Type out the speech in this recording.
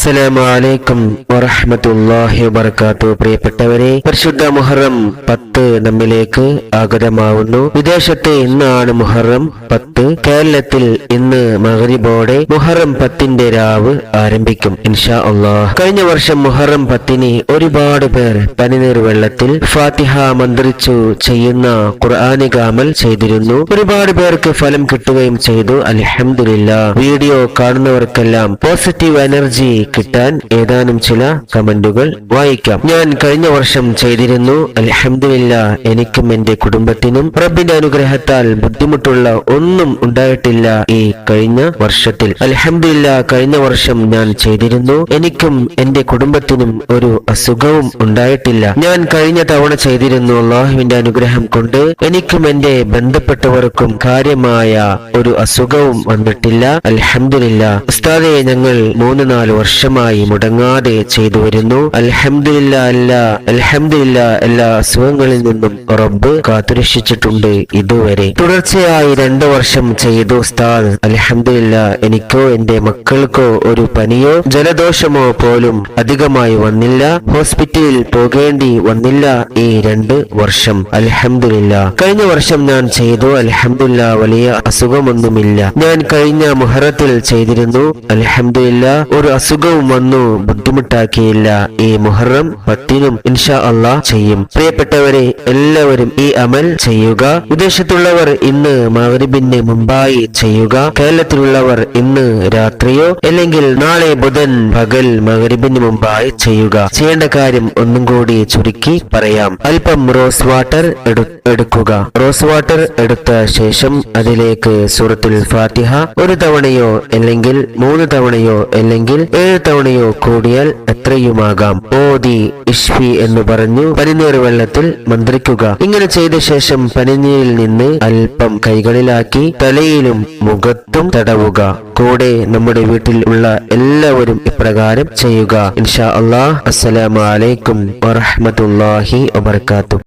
അസ്സലാമു അലൈക്കും വറഹ്മത്തുള്ളാഹി വബർക്കാത്തു പ്രിയപ്പെട്ടവരെ പരിശുദ്ധ മുഹറം പത്ത് നമ്മിലേക്ക് ആഗതമാവുന്നു. വിദേശത്തെ ഇന്നാണ് മുഹറം പത്ത്. കേരളത്തിൽ ഇന്ന് മകരിബോടെ മുഹറം പത്തിന്റെ രാവ് ആരംഭിക്കും ഇൻഷാ അള്ളാഹ്. കഴിഞ്ഞ വർഷം മുഹറം പത്തിന് ഒരുപാട് പേർ പനിനീർ വെള്ളത്തിൽ ഫാത്തിഹ മന്ത്രിച്ചു ചെയ്യുന്ന ഖുർആാനിക അമൽ ചെയ്തിരുന്നു. ഒരുപാട് പേർക്ക് ഫലം കിട്ടുകയും ചെയ്തു അലഹമില്ല വീഡിയോ കാണുന്നവർക്കെല്ലാം പോസിറ്റീവ് എനർജി കിട്ടാൻ ഏതാനും ചില കമന്റുകൾ വായിക്കാം. ഞാൻ കഴിഞ്ഞ വർഷം ചെയ്തിരുന്നു. അലഹമില്ല എനിക്കും എന്റെ കുടുംബത്തിനും റബ്ബിന്റെ അനുഗ്രഹത്താൽ ബുദ്ധിമുട്ടുള്ള ഒന്നും ഉണ്ടായിട്ടില്ല ഈ കഴിഞ്ഞ വർഷത്തിൽ. അലഹമില്ല കഴിഞ്ഞ വർഷം ഞാൻ ചെയ്തിരുന്നു. എനിക്കും എന്റെ കുടുംബത്തിനും ഒരു അസുഖവും ഉണ്ടായിട്ടില്ല. ഞാൻ കഴിഞ്ഞ തവണ ചെയ്തിരുന്നു അള്ളാഹുവിന്റെ അനുഗ്രഹം കൊണ്ട് എനിക്കും എന്റെ ബന്ധപ്പെട്ടവർക്കും കാര്യമായ ഒരു അസുഖവും വന്നിട്ടില്ല. അലഹമില്ല ഉസ്താദെ ഞങ്ങൾ മൂന്ന് നാല് വർഷമായി മുടങ്ങാതെ ചെയ്തു വരുന്നു. അൽഹമില്ല അല്ല അൽഹംദുലില്ല എല്ലാ അസുഖങ്ങളിൽ നിന്നും റബ്ബ് കാത്തുരക്ഷിച്ചിട്ടുണ്ട് ഇതുവരെ. തുടർച്ചയായി രണ്ടു വർഷം ചെയ്തു ഉസ്താദ്. അൽഹമില്ല എനിക്കോ എന്റെ മക്കൾക്കോ ഒരു പനിയോ ജലദോഷമോ പോലും അധികമായി വന്നില്ല. ഹോസ്പിറ്റലിൽ പോകേണ്ടി വന്നില്ല ഈ രണ്ട് വർഷം. അൽഹംദുലില്ല കഴിഞ്ഞ വർഷം ഞാൻ ചെയ്തു. അൽഹംദുലില്ല വലിയ അസുഖമൊന്നുമില്ല. ഞാൻ കഴിഞ്ഞ മുഹറത്തിൽ ചെയ്തിരുന്നു. അൽഹംദുലില്ല ഒരു അസുഖവും വന്നു ബുദ്ധിമുട്ടാക്കിയില്ല. ഈ മുഹറം പത്തിനും ഇൻഷാ അള്ളാ ചെയ്യും. പ്രിയപ്പെട്ടവരെ എല്ലാവരും ഈ അമൽ ചെയ്യുക. വിദേശത്തുള്ളവർ ഇന്ന് മഗ്രിബിന് മുമ്പായി ചെയ്യുക. കേരളത്തിലുള്ളവർ ഇന്ന് രാത്രിയോ അല്ലെങ്കിൽ നാളെ ബുധൻ പകൽ മഗ്രിബിന് മുമ്പായി ചെയ്യുക. ചെയ്യേണ്ട കാര്യം ഒന്നും കൂടി ചുരുക്കി പറയാം. അല്പം റോസ് വാട്ടർ എടുക്കുക. റോസ് വാട്ടർ എടുത്ത ശേഷം അതിലേക്ക് സൂറത്തുൽ ഫാത്തിഹ ഒരു തവണയോ അല്ലെങ്കിൽ മൂന്ന് തവണയോ അല്ലെങ്കിൽ ഏഴ് തവണയോ കൂടിയാൽ എത്രയുമാകാം ഓതി ഇഷ്ഫി എന്ന് പറഞ്ഞു പനിനീർ വെള്ളത്തിൽ മന്ത്രിക്കുക. ഇങ്ങനെ ചെയ്ത ശേഷം പനിനീരിൽ നിന്ന് അല്പം കൈകളിലാക്കി തലയിലും മുഖത്തും തടവുക. കൂടെ നമ്മുടെ വീട്ടിൽ ഉള്ള എല്ലാവരും ഇപ്രകാരം ചെയ്യുക. ഇൻഷാ അള്ളാഹ് അസ്സലാമലൈക്കും അലൈക്കും വറഹ്മത്തുള്ളാഹി വബർക്കാത്തു